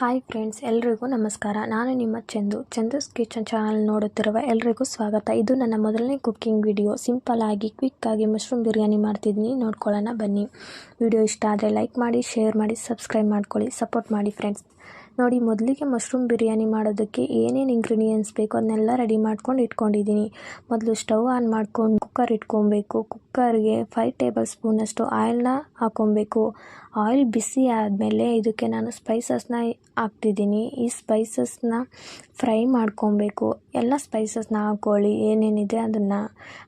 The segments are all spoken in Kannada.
ಹಾಯ್ ಫ್ರೆಂಡ್ಸ್ ಎಲ್ರಿಗೂ ನಮಸ್ಕಾರ. ನಾನು ನಿಮ್ಮ ಚಂದು. ಚಂದುಸ್ ಕಿಚನ್ ಚಾನಲ್ ನೋಡುತ್ತಿರುವ ಎಲ್ರಿಗೂ ಸ್ವಾಗತ. ಇದು ನನ್ನ ಮೊದಲನೇ ಕುಕ್ಕಿಂಗ್ ವಿಡಿಯೋ ಸಿಂಪಲ್ ಆಗಿ ಕ್ವಿಕ್ ಆಗಿ ಮಶ್ರೂಮ್ ಬಿರಿಯಾನಿ ಮಾಡ್ತಿದ್ದೀನಿ. ನೋಡ್ಕೊಳ್ಳೋಣ ಬನ್ನಿ. ವಿಡಿಯೋ ಇಷ್ಟ ಆದರೆ ಲೈಕ್ ಮಾಡಿ ಶೇರ್ ಮಾಡಿ ಸಬ್ಸ್ಕ್ರೈಬ್ ಮಾಡ್ಕೊಳ್ಳಿ ಸಪೋರ್ಟ್ ಮಾಡಿ ಫ್ರೆಂಡ್ಸ್ ನೋಡಿ, ಮೊದಲಿಗೆ ಮಶ್ರೂಮ್ ಬಿರಿಯಾನಿ ಮಾಡೋದಕ್ಕೆ ಏನೇನು ಇಂಗ್ರೀಡಿಯೆಂಟ್ಸ್ ಬೇಕು ಅದನ್ನೆಲ್ಲ ರೆಡಿ ಮಾಡ್ಕೊಂಡು ಇಟ್ಕೊಂಡಿದ್ದೀನಿ. ಮೊದಲು ಸ್ಟವ್ ಆನ್ ಮಾಡ್ಕೊಂಡು ಕುಕ್ಕರ್ ಇಟ್ಕೊಬೇಕು. ಕುಕ್ಕರ್ಗೆ ಫೈವ್ ಟೇಬಲ್ ಸ್ಪೂನಷ್ಟು ಆಯಿಲ್ನ ಹಾಕ್ಕೊಬೇಕು ಆಯಿಲ್ ಬಿಸಿ ಆದಮೇಲೆ ಇದಕ್ಕೆ ನಾನು ಸ್ಪೈಸಸ್ನ ಹಾಕ್ತಿದ್ದೀನಿ. ಈ ಸ್ಪೈಸಸ್ನ ಫ್ರೈ ಮಾಡ್ಕೊಬೇಕು. ಎಲ್ಲ ಸ್ಪೈಸಸ್ನ ಹಾಕ್ಕೊಳ್ಳಿ ಏನೇನಿದೆ ಅದನ್ನು.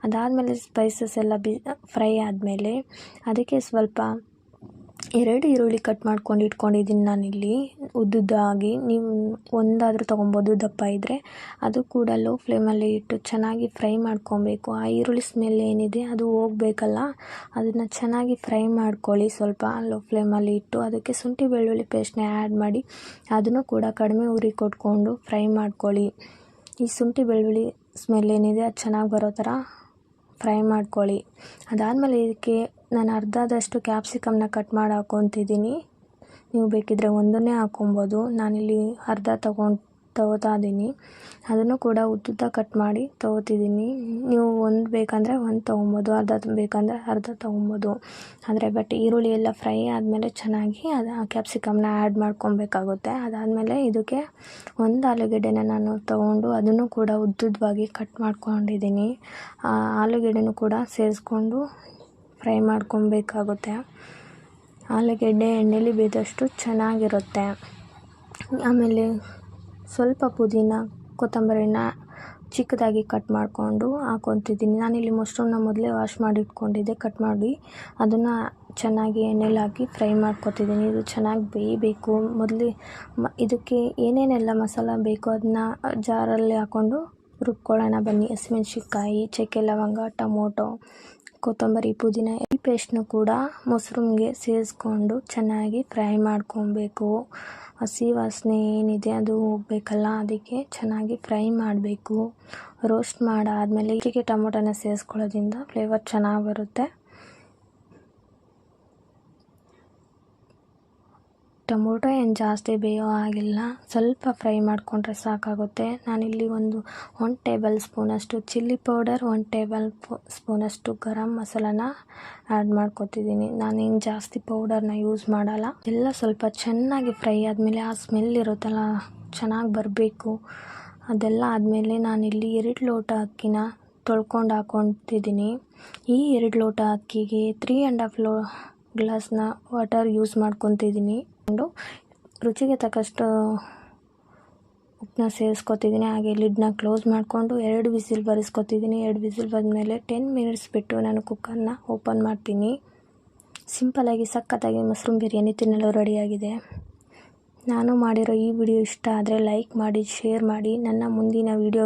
ಅದಾದಮೇಲೆ ಸ್ಪೈಸಸ್ ಎಲ್ಲ ಬಿ ಫ್ರೈ ಆದಮೇಲೆ ಅದಕ್ಕೆ ಸ್ವಲ್ಪ ಎರಡು ಈರುಳ್ಳಿ ಕಟ್ ಮಾಡ್ಕೊಂಡು ಇಟ್ಕೊಂಡಿದ್ದೀನಿ ನಾನಿಲ್ಲಿ. ಉದ್ದುದ್ದಾಗಿ ನೀವು ಒಂದಾದರೂ ತೊಗೊಬೋದು ದಪ್ಪ ಇದ್ದರೆ ಅದು ಕೂಡ ಲೋ ಫ್ಲೇಮಲ್ಲಿ ಇಟ್ಟು ಚೆನ್ನಾಗಿ ಫ್ರೈ ಮಾಡ್ಕೊಬೇಕು. ಆ ಈರುಳ್ಳಿ ಸ್ಮೆಲ್ ಏನಿದೆ ಅದು ಹೋಗಬೇಕಲ್ಲ? ಅದನ್ನು ಚೆನ್ನಾಗಿ ಫ್ರೈ ಮಾಡ್ಕೊಳ್ಳಿ ಸ್ವಲ್ಪ ಲೋ ಫ್ಲೇಮಲ್ಲಿ ಇಟ್ಟು. ಅದಕ್ಕೆ ಶುಂಠಿ ಬೆಳ್ಳುಳ್ಳಿ ಪೇಸ್ಟ್ನ ಆ್ಯಡ್ ಮಾಡಿ ಅದನ್ನು ಕೂಡ ಕಡಿಮೆ ಉರಿ ಕೊಟ್ಕೊಂಡು ಫ್ರೈ ಮಾಡ್ಕೊಳ್ಳಿ. ಈ ಶುಂಠಿ ಬೆಳ್ಳುಳ್ಳಿ ಸ್ಮೆಲ್ ಏನಿದೆ ಅದು ಚೆನ್ನಾಗಿ ಬರೋ ಥರ ಫ್ರೈ ಮಾಡ್ಕೊಳ್ಳಿ. ಅದಾದಮೇಲೆ ಇದಕ್ಕೆ ನಾನು ಅರ್ಧದಷ್ಟು ಕ್ಯಾಪ್ಸಿಕಮ್ನ ಕಟ್ ಮಾಡಿ ಹಾಕ್ಕೊತಿದ್ದೀನಿ ನೀವು ಬೇಕಿದ್ದರೆ ಒಂದನ್ನೇ ಹಾಕೊಬೋದು ನಾನಿಲ್ಲಿ ಅರ್ಧ ತಗೊಂಡು ತಗೋತಾ ಇದ್ದೀನಿ ಅದನ್ನು ಕೂಡ ಉದ್ದುದ್ದ ಕಟ್ ಮಾಡಿ ತಗೋತಿದ್ದೀನಿ. ನೀವು ಒಂದು ಬೇಕಂದರೆ ಒಂದು ತೊಗೊಬೋದು, ಅರ್ಧ ಬೇಕಂದರೆ ಅರ್ಧ ತೊಗೊಬೋದು. ಆದರೆ ಬಟ್ ಈರುಳ್ಳಿ ಎಲ್ಲ ಫ್ರೈ ಆದಮೇಲೆ ಚೆನ್ನಾಗಿ ಅದು ಕ್ಯಾಪ್ಸಿಕಮ್ನ ಆ್ಯಡ್ ಮಾಡ್ಕೊಬೇಕಾಗುತ್ತೆ. ಅದಾದಮೇಲೆ ಇದಕ್ಕೆ ಒಂದು ಆಲೂಗೆಡ್ಡೆನ ನಾನು ತೊಗೊಂಡು ಅದನ್ನು ಕೂಡ ಉದ್ದುದ್ದವಾಗಿ ಕಟ್ ಮಾಡ್ಕೊಂಡಿದ್ದೀನಿ. ಆ ಆಲೂಗೆಡ್ಡೆನೂ ಕೂಡ ಸೇರಿಸ್ಕೊಂಡು ಫ್ರೈ ಮಾಡ್ಕೊಬೇಕಾಗುತ್ತೆ. ಆಲೂಗೆಡ್ಡೆ ಎಣ್ಣೆಲಿ ಬೇದಷ್ಟು ಚೆನ್ನಾಗಿರುತ್ತೆ. ಆಮೇಲೆ ಸ್ವಲ್ಪ ಪುದೀನ, ಕೊತ್ತಂಬರಿನ ಚಿಕ್ಕದಾಗಿ ಕಟ್ ಮಾಡಿಕೊಂಡು ಹಾಕೊತಿದ್ದೀನಿ. ನಾನಿಲ್ಲಿ ಮಶ್ರೂಮ್ನ ಮೊದಲೇ ವಾಶ್ ಮಾಡಿಟ್ಕೊಂಡಿದ್ದೆ. ಕಟ್ ಮಾಡಿ ಅದನ್ನು ಚೆನ್ನಾಗಿ ಎಣ್ಣೆಲಿ ಹಾಕಿ ಫ್ರೈ ಮಾಡ್ಕೊತಿದ್ದೀನಿ. ಇದು ಚೆನ್ನಾಗಿ ಬೇಯಬೇಕು. ಮೊದಲೇ ಮ, ಇದಕ್ಕೆ ಏನೇನೆಲ್ಲ ಮಸಾಲ ಬೇಕು ಅದನ್ನ ಜಾರಲ್ಲಿ ಹಾಕ್ಕೊಂಡು ರುಬ್ಕೊಳ್ಳೋಣ ಬನ್ನಿ. ಹಸಿಮೆಣ್ಸಿನ್ಕಾಯಿ, ಚಕ್ಕೆ ಲವಂಗ, ಟೊಮೊಟೊ ಕೊತ್ತಂಬರಿ ಪುದೀನ ಈ ಪೇಸ್ಟ್ನು ಕೂಡ ಮೊಸರುಮ್ಗೆ ಸೇರಿಸ್ಕೊಂಡು ಚೆನ್ನಾಗಿ ಫ್ರೈ ಮಾಡ್ಕೊಬೇಕು. ಹಸಿ ವಾಸನೆ ಏನಿದೆ ಅದು ಹೋಗಬೇಕಲ್ಲ, ಅದಕ್ಕೆ ಚೆನ್ನಾಗಿ ಫ್ರೈ ಮಾಡಬೇಕು. ರೋಸ್ಟ್ ಮಾಡಾದಮೇಲೆ ಇದಕ್ಕೆ ಟೊಮೊಟೊನ ಸೇರಿಸ್ಕೊಳ್ಳೋದ್ರಿಂದ ಫ್ಲೇವರ್ ಚೆನ್ನಾಗಿ ಬರುತ್ತೆ. ಟೊಮೊಟೊ ಏನು ಜಾಸ್ತಿ ಬೇಯೋ ಹಾಗಿಲ್ಲ. ಸ್ವಲ್ಪ ಫ್ರೈ ಮಾಡಿಕೊಂಡ್ರೆ ಸಾಕಾಗುತ್ತೆ. ನಾನಿಲ್ಲಿ ಒಂದು ಒನ್ ಟೇಬಲ್ ಸ್ಪೂನಷ್ಟು ಚಿಲ್ಲಿ ಪೌಡರ್ ಒನ್ ಟೇಬಲ್ ಸ್ಪೂನಷ್ಟು ಗರಂ ಮಸಾಲಾನ ಆ್ಯಡ್ ಮಾಡ್ಕೊತಿದ್ದೀನಿ. ನಾನೇನು ಜಾಸ್ತಿ ಪೌಡರ್ನ ಯೂಸ್ ಮಾಡಲ್ಲ. ಎಲ್ಲ ಸ್ವಲ್ಪ ಚೆನ್ನಾಗಿ ಫ್ರೈ ಆದಮೇಲೆ ಆ ಸ್ಮೆಲ್ ಇರುತ್ತಲ್ಲ, ಚೆನ್ನಾಗಿ ಬರಬೇಕು. ಅದೆಲ್ಲ ಆದಮೇಲೆ ನಾನಿಲ್ಲಿ ಎರಡು ಲೋಟ ಅಕ್ಕಿನ ತೊಳ್ಕೊಂಡು ಹಾಕ್ಕೊತಿದ್ದೀನಿ ಈ ಎರಡು ಲೋಟ ಅಕ್ಕಿಗೆ ತ್ರೀ ಆ್ಯಂಡ್ ಹಾಫ್ ಲೋ ಗ್ಲಾಸ್ನ ವಾಟರ್ ಯೂಸ್ ಮಾಡ್ಕೊತಿದ್ದೀನಿ. ರುಚಿಗೆ ತಕ್ಕಷ್ಟು ಉಪ್ಪನ್ನ ಸೇರಿಸ್ಕೊತಿದ್ದೀನಿ. ಹಾಗೆ ಲಿಡ್ನ ಕ್ಲೋಸ್ ಮಾಡಿಕೊಂಡು ಎರಡು ವಿಸಿಲ್ ಬರೆಸ್ಕೊತಿದ್ದೀನಿ. ಎರಡು ವಿಸಿಲ್ ಬಂದಮೇಲೆ ಟೆನ್ ಮಿನಿಟ್ಸ್ ಬಿಟ್ಟು ನಾನು ಕುಕ್ಕರ್ನ ಓಪನ್ ಮಾಡ್ತೀನಿ. ಸಿಂಪಲಾಗಿ ಸಖತ್ತಾಗಿ ಮಶ್ರೂಮ್ ಬಿರಿಯಾನಿ ತಿನ್ನಲು ರೆಡಿಯಾಗಿದೆ. ನಾನು ಮಾಡಿರೋ ಈ ವಿಡಿಯೋ ಇಷ್ಟ ಆದರೆ ಲೈಕ್ ಮಾಡಿ, ಶೇರ್ ಮಾಡಿ. ನನ್ನ ಮುಂದಿನ ವೀಡಿಯೋ